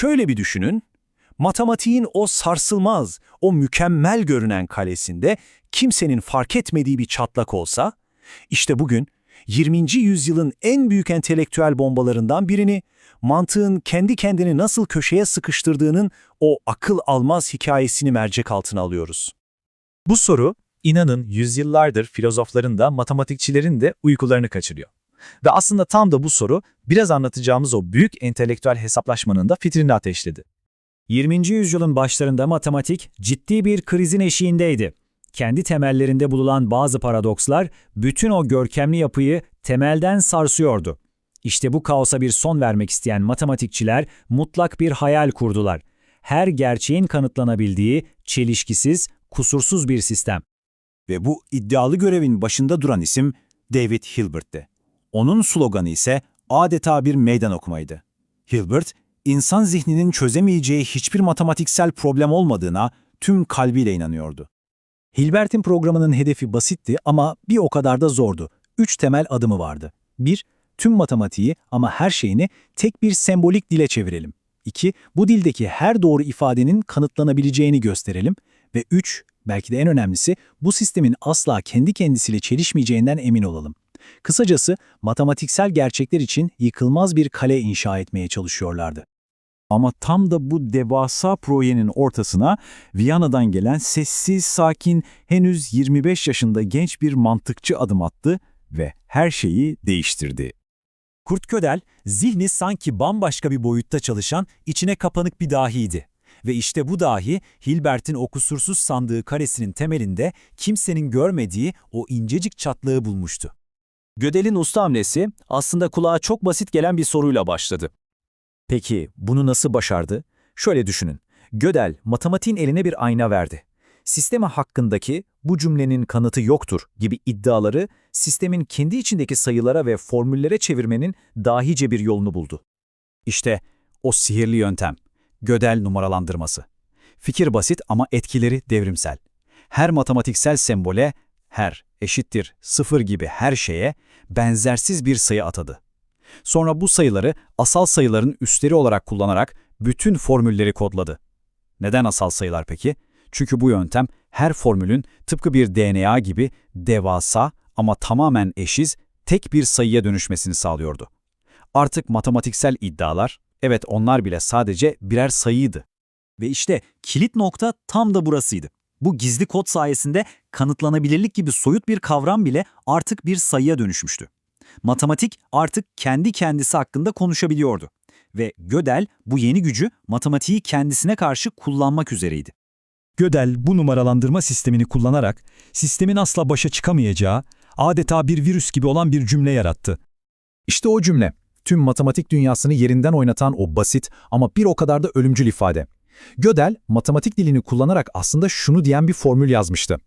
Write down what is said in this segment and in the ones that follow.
Şöyle bir düşünün, matematiğin o sarsılmaz, o mükemmel görünen kalesinde kimsenin fark etmediği bir çatlak olsa, işte bugün 20. yüzyılın en büyük entelektüel bombalarından birini, mantığın kendi kendini nasıl köşeye sıkıştırdığının o akıl almaz hikayesini mercek altına alıyoruz. Bu soru, inanın yüzyıllardır filozofların da matematikçilerin de uykularını kaçırıyor. Ve aslında tam da bu soru, biraz anlatacağımız o büyük entelektüel hesaplaşmanın da fitrini ateşledi. 20. yüzyılın başlarında matematik ciddi bir krizin eşiğindeydi. Kendi temellerinde bulunan bazı paradokslar bütün o görkemli yapıyı temelden sarsıyordu. İşte bu kaosa bir son vermek isteyen matematikçiler mutlak bir hayal kurdular. Her gerçeğin kanıtlanabildiği, çelişkisiz, kusursuz bir sistem. Ve bu iddialı görevin başında duran isim David Hilbert'ti. Onun sloganı ise adeta bir meydan okumaydı. Hilbert, insan zihninin çözemeyeceği hiçbir matematiksel problem olmadığına tüm kalbiyle inanıyordu. Hilbert'in programının hedefi basitti ama bir o kadar da zordu. Üç temel adımı vardı. 1. Tüm matematiği ama her şeyini tek bir sembolik dile çevirelim. 2. Bu dildeki her doğru ifadenin kanıtlanabileceğini gösterelim. Ve 3. Belki de en önemlisi bu sistemin asla kendi kendisiyle çelişmeyeceğinden emin olalım. Kısacası matematiksel gerçekler için yıkılmaz bir kale inşa etmeye çalışıyorlardı. Ama tam da bu devasa projenin ortasına Viyana'dan gelen sessiz, sakin, henüz 25 yaşında genç bir mantıkçı adım attı ve her şeyi değiştirdi. Kurt Gödel, zihni sanki bambaşka bir boyutta çalışan, içine kapanık bir dahiydi. Ve işte bu dahi, Hilbert'in o kusursuz sandığı karesinin temelinde kimsenin görmediği o incecik çatlığı bulmuştu. Gödel'in usta hamlesi aslında kulağa çok basit gelen bir soruyla başladı. Peki bunu nasıl başardı? Şöyle düşünün. Gödel matematiğin eline bir ayna verdi. Sisteme hakkındaki bu cümlenin kanıtı yoktur gibi iddiaları sistemin kendi içindeki sayılara ve formüllere çevirmenin dahice bir yolunu buldu. İşte o sihirli yöntem. Gödel numaralandırması. Fikir basit ama etkileri devrimsel. Her matematiksel sembole, her eşittir sıfır gibi her şeye benzersiz bir sayı atadı. Sonra bu sayıları asal sayıların üstleri olarak kullanarak bütün formülleri kodladı. Neden asal sayılar peki? Çünkü bu yöntem her formülün tıpkı bir DNA gibi devasa ama tamamen eşiz tek bir sayıya dönüşmesini sağlıyordu. Artık matematiksel iddialar, evet onlar bile sadece birer sayıydı. Ve işte kilit nokta tam da burasıydı. Bu gizli kod sayesinde kanıtlanabilirlik gibi soyut bir kavram bile artık bir sayıya dönüşmüştü. Matematik artık kendi kendisi hakkında konuşabiliyordu. Ve Gödel bu yeni gücü matematiği kendisine karşı kullanmak üzereydi. Gödel bu numaralandırma sistemini kullanarak sistemin asla başa çıkamayacağı, adeta bir virüs gibi olan bir cümle yarattı. İşte o cümle, tüm matematik dünyasını yerinden oynatan o basit ama bir o kadar da ölümcül ifade. Gödel, matematik dilini kullanarak aslında şunu diyen bir formül yazmıştı.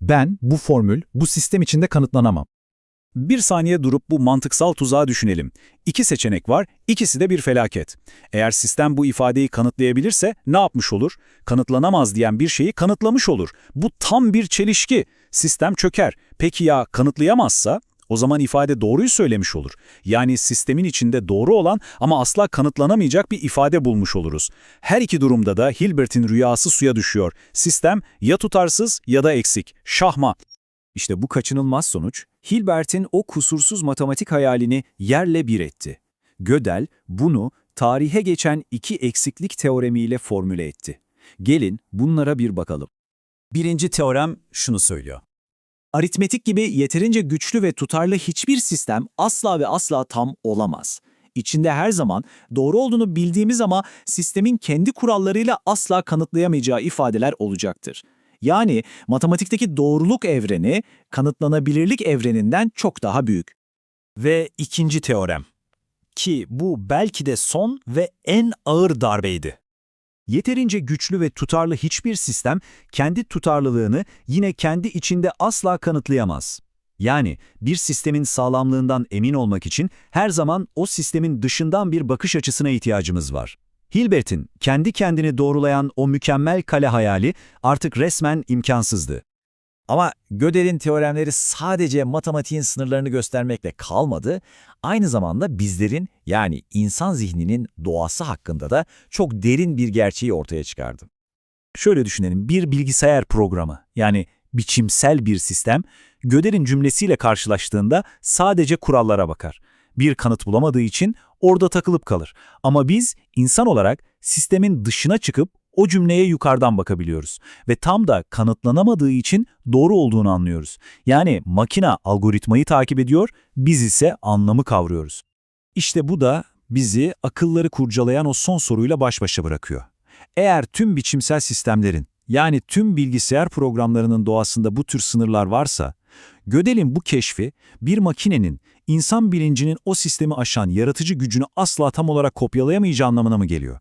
Ben bu formül, bu sistem içinde kanıtlanamam. Bir saniye durup bu mantıksal tuzağı düşünelim. İki seçenek var, ikisi de bir felaket. Eğer sistem bu ifadeyi kanıtlayabilirse ne yapmış olur? Kanıtlanamaz diyen bir şeyi kanıtlamış olur. Bu tam bir çelişki. Sistem çöker. Peki ya kanıtlayamazsa? O zaman ifade doğruyu söylemiş olur. Yani sistemin içinde doğru olan ama asla kanıtlanamayacak bir ifade bulmuş oluruz. Her iki durumda da Hilbert'in rüyası suya düşüyor. Sistem ya tutarsız ya da eksik. Şahma. İşte bu kaçınılmaz sonuç, Hilbert'in o kusursuz matematik hayalini yerle bir etti. Gödel bunu tarihe geçen iki eksiklik teoremiyle formüle etti. Gelin bunlara bir bakalım. Birinci teorem şunu söylüyor. Aritmetik gibi yeterince güçlü ve tutarlı hiçbir sistem asla ve asla tam olamaz. İçinde her zaman doğru olduğunu bildiğimiz ama sistemin kendi kurallarıyla asla kanıtlayamayacağı ifadeler olacaktır. Yani matematikteki doğruluk evreni kanıtlanabilirlik evreninden çok daha büyük. Ve ikinci teorem. Ki bu belki de son ve en ağır darbeydi. Yeterince güçlü ve tutarlı hiçbir sistem kendi tutarlılığını yine kendi içinde asla kanıtlayamaz. Yani bir sistemin sağlamlığından emin olmak için her zaman o sistemin dışından bir bakış açısına ihtiyacımız var. Hilbert'in kendi kendini doğrulayan o mükemmel kale hayali artık resmen imkansızdı. Ama Gödel'in teoremleri sadece matematiğin sınırlarını göstermekle kalmadı, aynı zamanda bizlerin yani insan zihninin doğası hakkında da çok derin bir gerçeği ortaya çıkardı. Şöyle düşünelim, bir bilgisayar programı yani biçimsel bir sistem, Gödel'in cümlesiyle karşılaştığında sadece kurallara bakar. Bir kanıt bulamadığı için orada takılıp kalır. Ama biz insan olarak sistemin dışına çıkıp o cümleye yukarıdan bakabiliyoruz. Ve tam da kanıtlanamadığı için doğru olduğunu anlıyoruz. Yani makina algoritmayı takip ediyor, biz ise anlamı kavruyoruz. İşte bu da bizi akılları kurcalayan o son soruyla baş başa bırakıyor. Eğer tüm biçimsel sistemlerin, yani tüm bilgisayar programlarının doğasında bu tür sınırlar varsa, Gödel'in bu keşfi bir makinenin insan bilincinin o sistemi aşan yaratıcı gücünü asla tam olarak kopyalayamayacağı anlamına mı geliyor?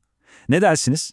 Ne dersiniz?